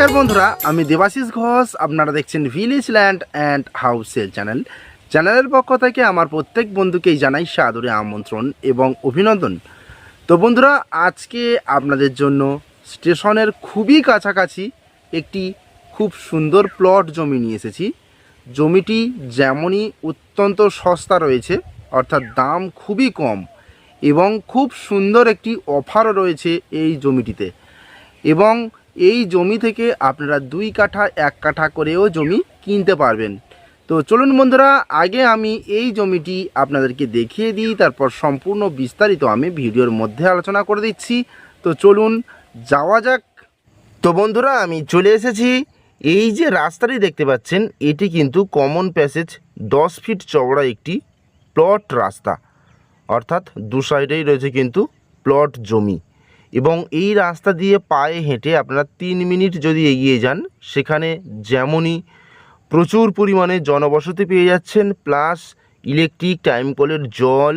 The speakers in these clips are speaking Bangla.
নমস্কার বন্ধুরা, আমি দেবাশিস ঘোষ, আপনারা দেখছেন village land and house sale channel চ্যানেলের পক্ষ থেকে আমার প্রত্যেক বন্ধুকেই জানাই সাদরে আমন্ত্রণ এবং অভিনন্দন। তো বন্ধুরা, আজকে আপনাদের জন্য স্টেশনের খুবই কাছাকাছি একটি খুব সুন্দর প্লট জমি নিয়ে এসেছি। জমিটি যেমনই অত্যন্ত সস্তা রয়েছে, অর্থাৎ দাম খুবই কম এবং খুব সুন্দর একটি অফারও রয়েছে এই জমিটিতে। এবং এই জমি থেকে আপনারা দুই কাঠা, এক কাঠা করেও জমি কিনতে পারবেন। তো চলুন বন্ধুরা, আগে আমি এই জমিটি আপনাদেরকে দেখিয়ে দিই, তারপর সম্পূর্ণ বিস্তারিত আমি ভিডিওর মধ্যে আলোচনা করে দিচ্ছি। তো চলুন যাওয়া যাক। তো বন্ধুরা, আমি চলে এসেছি। এই যে রাস্তাটি দেখতে পাচ্ছেন, এটি কিন্তু কমন প্যাসেজ দশ ফিট চওড়া একটি প্লট রাস্তা। অর্থাৎ দু সাইডেই রয়েছে কিন্তু প্লট জমি। এবং এই রাস্তা দিয়ে পায়ে হেঁটে আপনারা তিন মিনিট যদি এগিয়ে যান, সেখানে যেমনই প্রচুর পরিমাণে জনবসতি পেয়ে যাচ্ছেন, প্লাস ইলেকট্রিক, টাইম কলের জল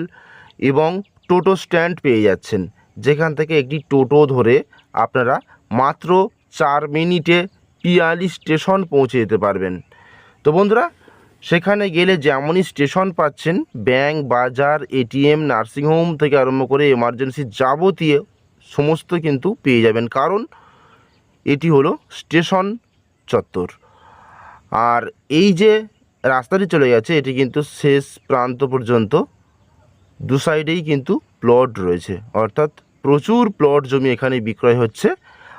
এবং টোটো স্ট্যান্ড পেয়ে যাচ্ছেন। যেখান থেকে একটি টোটো ধরে আপনারা মাত্র চার মিনিটে পিয়ালি স্টেশন পৌঁছে যেতে পারবেন। তো বন্ধুরা, সেখানে গেলে যেমনই স্টেশন পাচ্ছেন, ব্যাংক, বাজার, এটিএম, নার্সিংহোম থেকে আরম্ভ করে এমার্জেন্সি যাবতীয় সমস্ত কিন্তু পেয়ে যাবেন। কারণ এটি হলো স্টেশন চত্বর। আর এই যে রাস্তাটি চলে গেছে, এটি কিন্তু শেষ প্রান্ত পর্যন্ত দু সাইডেই কিন্তু প্লট রয়েছে। অর্থাৎ প্রচুর প্লট জমি এখানে বিক্রয় হচ্ছে।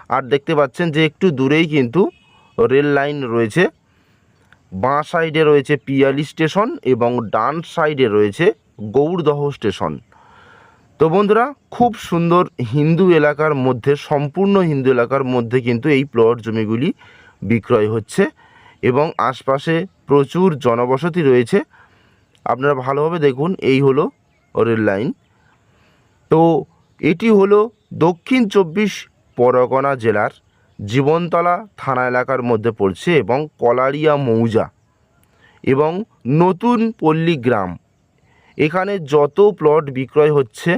আর দেখতে পাচ্ছেন যে একটু দূরেই কিন্তু রেল লাইন রয়েছে। বাঁ সাইডে রয়েছে পিয়ালি স্টেশন এবং ডান সাইডে রয়েছে গৌড়দহ স্টেশন। তো বন্ধুরা, খুব সুন্দর হিন্দু এলাকার মধ্যে, সম্পূর্ণ হিন্দু এলাকার মধ্যে কিন্তু এই প্লট জমিগুলি বিক্রয় হচ্ছে এবং আশপাশে প্রচুর জনবসতি রয়েছে। আপনারা ভালোভাবে দেখুন, এই হলো রেল লাইন। তো এটি হলো দক্ষিণ চব্বিশ পরগনা জেলার জীবনতলা থানা এলাকার মধ্যে পড়ছে এবং কলারিয়া মৌজা এবং নতুন পল্লী গ্রাম। এখানে যত প্লট বিক্রয় হচ্ছে,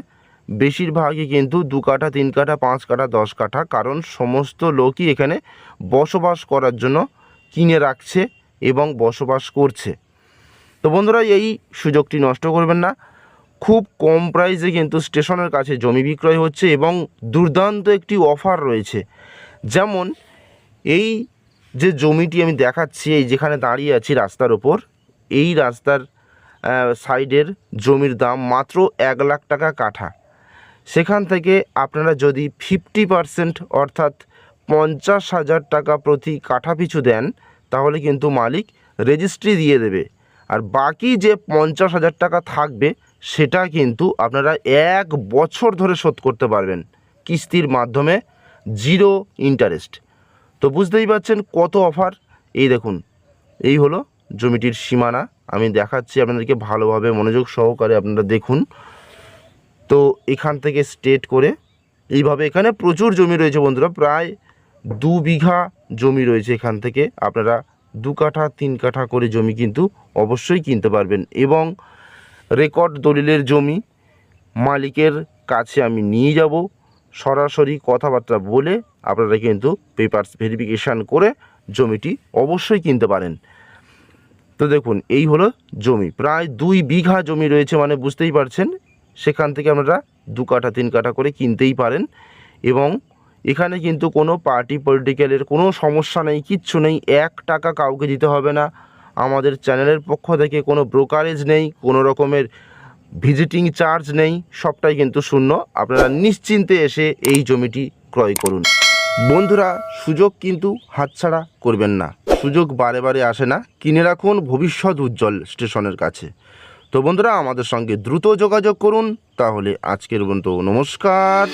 বেশিরভাগই কিন্তু দু কাঠা, তিন কাঠা, পাঁচ কাঠা, দশ কাঠা, কারণ সমস্ত লোকই এখানে বসবাস করার জন্য কিনে রাখছে এবং বসবাস করছে। তো বন্ধুরা, এই সুযোগটি নষ্ট করবেন না। খুব কম প্রাইসে কিন্তু স্টেশনের কাছে জমি বিক্রয় হচ্ছে এবং দুর্দান্ত একটি অফার রয়েছে। যেমন, এই যে জমিটি আমি দেখাচ্ছি, এই যেখানে দাঁড়িয়ে আছি রাস্তার ওপর, এই রাস্তার সাইডের জমির দাম মাত্র এক লাখ টাকা কাঠা। সেখান থেকে আপনারা যদি ফিফটি পারসেন্ট অর্থাৎ পঞ্চাশ হাজার টাকা প্রতি কাঠা পিছু দেন, তাহলে কিন্তু মালিক রেজিস্ট্রি দিয়ে দেবে। আর বাকি যে পঞ্চাশ হাজার টাকা থাকবে, সেটা কিন্তু আপনারা এক বছর ধরে শোধ করতে পারবেন কিস্তির মাধ্যমে জিরো ইন্টারেস্ট তো বুঝতেই পারছেন কত অফার এই দেখুন, এই হলো জমিটির সীমানা। আমি দেখাচ্ছি আপনাদেরকে ভালোভাবে মনোযোগ সহকারে আপনারা দেখুন। তো এখান থেকে স্টেট করে এইভাবে এখানে প্রচুর জমি রয়েছে বন্ধুরা, প্রায় দু বিঘা জমি রয়েছে এখান থেকে। আপনারা দু কাঠা, তিন কাঠা করে জমি কিন্তু অবশ্যই কিনতে পারবেন। এবং রেকর্ড দলিলের জমি মালিকের কাছে আমি নিয়ে যাব। সরাসরি কথাবার্তা বলে আপনারা কিন্তু পেপারস ভেরিফিকেশান করে জমিটি অবশ্যই কিনতে পারেন। তো দেখুন, এই হলো জমি। প্রায় দুই বিঘা জমি রয়েছে মানে বুঝতেই পারছেন, সেখান থেকে আপনারা দু কাঠা, তিন কাঠা করে কিনতেই পারেন। এবং এখানে কিন্তু কোনো পার্টি পলিটিক্যালের কোনো সমস্যা নেই, কিচ্ছু নেই, এক টাকা কাউকে দিতে হবে না। আমাদের চ্যানেলের পক্ষ থেকে কোনো ব্রোকারেজ নেই, কোনো রকমের ভিজিটিং চার্জ নেই, সবটাই কিন্তু শূন্য। আপনারা নিশ্চিন্তে এসে এই জমিটি ক্রয় করুন। বন্ধুরা, সুযোগ কিন্তু হাতছাড়া করবেন না। সুযোগ বারে বারে আসে না। কিনে রাখুন ভবিষ্যৎ উজ্জ্বল স্টেশনের কাছে। তো বন্ধুরা, আমাদের সঙ্গে দ্রুত যোগাযোগ করুন। তাহলে আজকের বন্ধু নমস্কার।